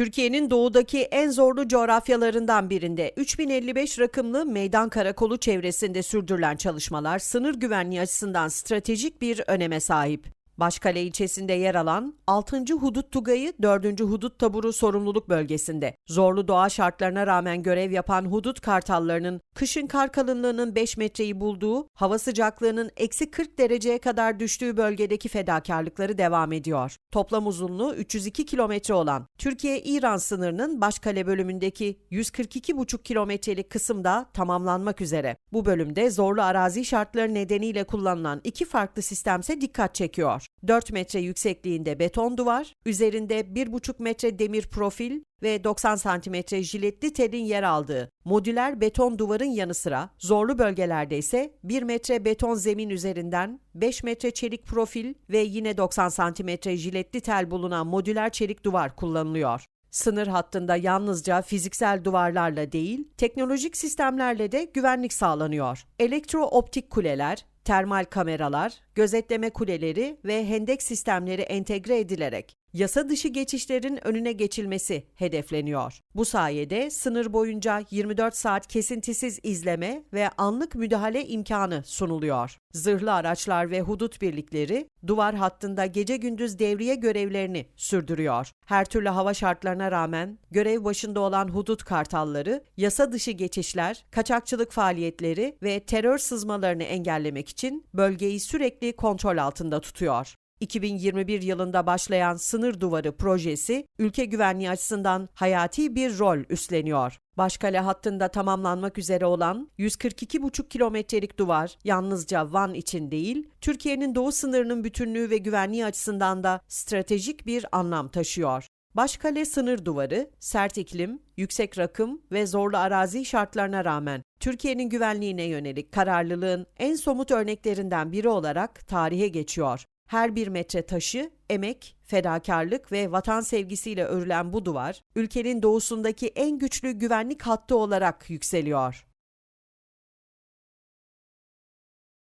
Türkiye'nin doğudaki en zorlu coğrafyalarından birinde 3055 rakımlı meydan karakolu çevresinde sürdürülen çalışmalar sınır güvenliği açısından stratejik bir öneme sahip. Başkale ilçesinde yer alan 6. Hudut Tugayı 4. Hudut Taburu sorumluluk bölgesinde. Zorlu doğa şartlarına rağmen görev yapan hudut kartallarının kışın kar kalınlığının 5 metreyi bulduğu, hava sıcaklığının eksi 40 dereceye kadar düştüğü bölgedeki fedakarlıkları devam ediyor. Toplam uzunluğu 302 kilometre olan Türkiye-İran sınırının Başkale bölümündeki 142,5 kilometrelik kısımda tamamlanmak üzere. Bu bölümde zorlu arazi şartları nedeniyle kullanılan iki farklı sistemse dikkat çekiyor. 4 metre yüksekliğinde beton duvar, üzerinde 1,5 metre demir profil ve 90 santimetre jiletli telin yer aldığı modüler beton duvarın yanı sıra zorlu bölgelerde ise 1 metre beton zemin üzerinden 5 metre çelik profil ve yine 90 santimetre jiletli tel bulunan modüler çelik duvar kullanılıyor. Sınır hattında yalnızca fiziksel duvarlarla değil, teknolojik sistemlerle de güvenlik sağlanıyor. Elektrooptik kuleler, termal kameralar, gözetleme kuleleri ve hendek sistemleri entegre edilerek yasa dışı geçişlerin önüne geçilmesi hedefleniyor. Bu sayede sınır boyunca 24 saat kesintisiz izleme ve anlık müdahale imkanı sunuluyor. Zırhlı araçlar ve hudut birlikleri duvar hattında gece gündüz devriye görevlerini sürdürüyor. Her türlü hava şartlarına rağmen görev başında olan hudut kartalları yasa dışı geçişler, kaçakçılık faaliyetleri ve terör sızmalarını engellemek için bölgeyi sürekli kontrol altında tutuyor. 2021 yılında başlayan Sınır Duvarı projesi ülke güvenliği açısından hayati bir rol üstleniyor. Başkale hattında tamamlanmak üzere olan 142,5 kilometrelik duvar yalnızca Van için değil, Türkiye'nin doğu sınırının bütünlüğü ve güvenliği açısından da stratejik bir anlam taşıyor. Başkale sınır duvarı, sert iklim, yüksek rakım ve zorlu arazi şartlarına rağmen Türkiye'nin güvenliğine yönelik kararlılığın en somut örneklerinden biri olarak tarihe geçiyor. Her bir metre taşı, emek, fedakarlık ve vatan sevgisiyle örülen bu duvar, ülkenin doğusundaki en güçlü güvenlik hattı olarak yükseliyor.